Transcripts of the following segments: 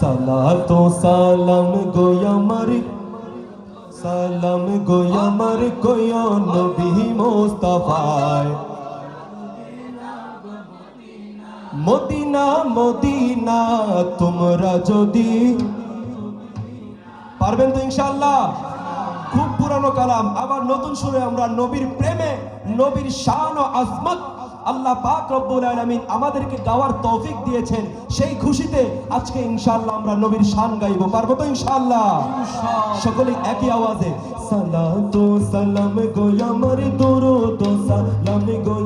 সালাতু সালাম গো আমার, সালাম গো আমার কয় নবী মুস্তাফায়। মদিনা মদিনা, তোমরা যদি পারবেন তো ইনশাআল্লাহ? খুব পুরানো কালাম। আবার নতুন সুরে আমরা নবীর প্রেমে, নবীর শান ও আজমত আল্লাহ পাক রব্বুল আলামিন আমাদেরকে গাওয়ার তৌফিক দিয়েছেন। সেই খুশিতে আজকে ইনশাল্লাহ আমরা নবীর শান গাইব। পারব তো ইনশাআল্লাহ। সকলে একই আওয়াজে সালাতু সালাম গো আমার দরুদ সালাম গো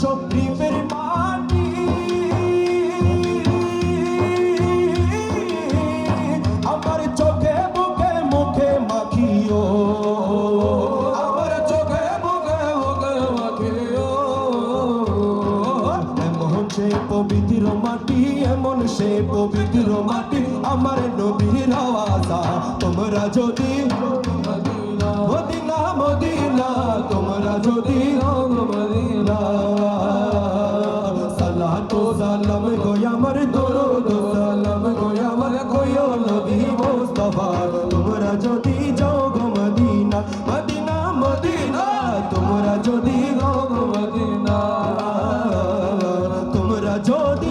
মদিনা শরীফের মাটি। আমার চোখে বুকে মুখে মাখিও। আমার চোখে বুকে মুখে মাখিও। এমন সে পবিত্র মাটি, এমন সে পবিত্র মাটি। আমার নবীর আওয়াজা, তোমরা যদি মদিনা মদিনা মদিনা সালাতু সালাম গো আমার দরুদ, সালাম গো আমার কয়ো মদিনা মদিনা মদিনা, তোমরা যদি গো মদিনা। তোমরা যদি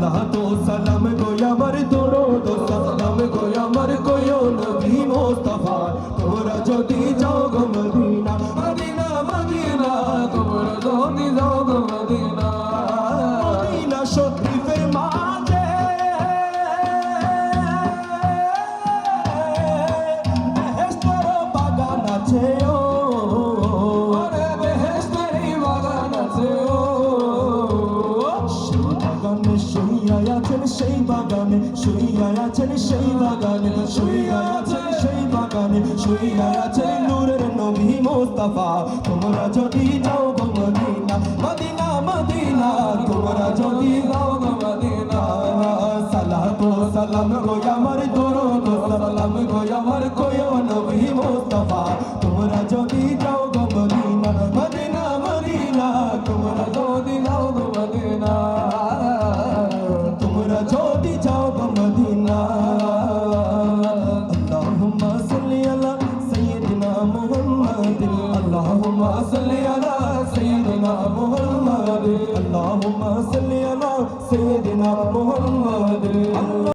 সালাতু সালাম গো আমার দরুদ সালাম গো আমার কয়ো নবী মুস্তাফা। তোমরা যদি যাও আছেন সেই বাগানে, শুইয়া আছেন সেই বাগানে, শুইয়া আছেন সেই বাগানে, শুইয়া আছেন নূরের নবী মুস্তাফা। তোমরা যদি যাও মদিনা মদিনা মদিনা, তোমরা যদি যাও মদিনা। সালাতু সালাম গো আমার দরুদ গো মদিনা আল্লাহুম্মা সাল্লি আলা সাইয়্যিদিনা মুহাম্মাদ আল্লাহুম্মা সাল্লি আলা সাইয়্যিদিনা মুহাম্মাদ আল্লাহুম্মা সাল্লি আলা সাইয়্যিদিনা মুহাম্মাদ